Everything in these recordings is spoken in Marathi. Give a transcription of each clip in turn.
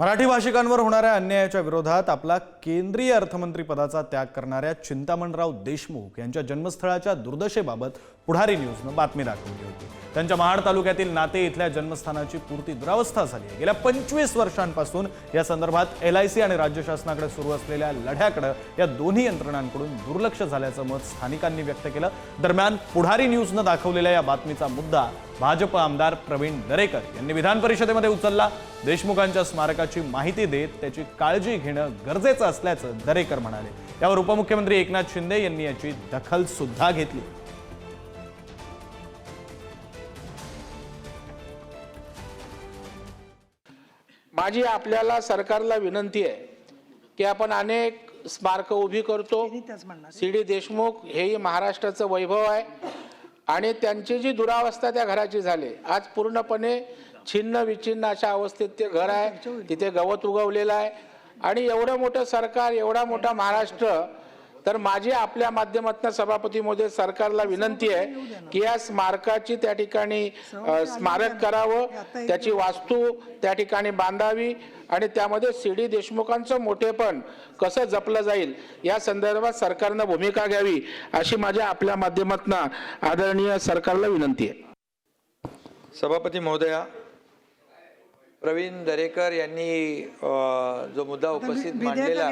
मराठी भाषिकांवर होणाऱ्या अन्यायाच्या विरोधात आपला केंद्रीय अर्थमंत्री पदाचा त्याग करणाऱ्या चिंतामणराव देशमुख यांच्या जन्मस्थळाच्या दुर्दशेबाबत पुढारी न्यूजनं बातमी दाखवली होती. त्यांच्या महाड तालुक्यातील नाते इथल्या जन्मस्थानाची पूर्ती दुरावस्था झाली आहे. गेल्या पंचवीस वर्षांपासून या संदर्भात एल आय सी आणि राज्य शासनाकडे सुरू असलेल्या लढ्याकडे या दोन्ही यंत्रणांकडून दुर्लक्ष झाल्याचं मत स्थानिकांनी व्यक्त केलं. दरम्यान पुढारी न्यूजनं दाखवलेल्या या बातमीचा मुद्दा भाजप आमदार प्रवीण दरेकर यांनी विधान परिषदेमध्ये उचलला. देशमुखांच्या स्मारकाची माहिती देत त्याची काळजी घेणं गरजेचं असल्याचं दरेकर म्हणाले. यावर उपमुख्यमंत्री एकनाथ शिंदे यांनी याची दखल सुद्धा घेतली. माझी आपल्याला सरकारला विनंती आहे की आपण अनेक स्मारकं उभी करतो. सी डी देशमुख हेही महाराष्ट्राचं वैभव आहे. आणि त्यांची जी दुरावस्था त्या घराची झाली आज पूर्णपणे छिन्न विछिन्न अशा अवस्थेत ते घर आहे तिथे गवत उगवलेलं आहे. आणि एवढं मोठं सरकार एवढा मोठा महाराष्ट्र तर माझी आपल्या माध्यमातून सभापती मोदी सरकारला विनंती आहे की या स्मारकाची त्या ठिकाणी स्मारक करावं त्याची वास्तू त्या ठिकाणी बांधावी आणि त्यामध्ये सी डी देशमुखांचं मोठेपण कसं जपलं जाईल या संदर्भात सरकारनं भूमिका घ्यावी अशी माझ्या आपल्या माध्यमातून आदरणीय सरकारला विनंती आहे. सभापती महोदया प्रवीण दरेकर यांनी जो मुद्दा उपस्थित मांडलेला.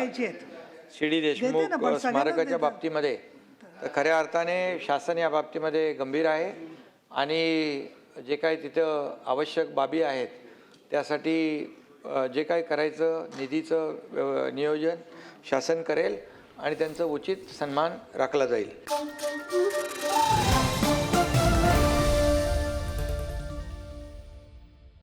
शिडी देशमुख स्मारकाच्या. बाबतीमध्ये तर खऱ्या अर्थाने शासन या बाबतीमध्ये गंभीर आहे आणि जे काही तिथं आवश्यक बाबी आहेत त्यासाठी जे काही करायचं निधीचं नियोजन शासन करेल आणि त्यांचं उचित सन्मान राखला जाईल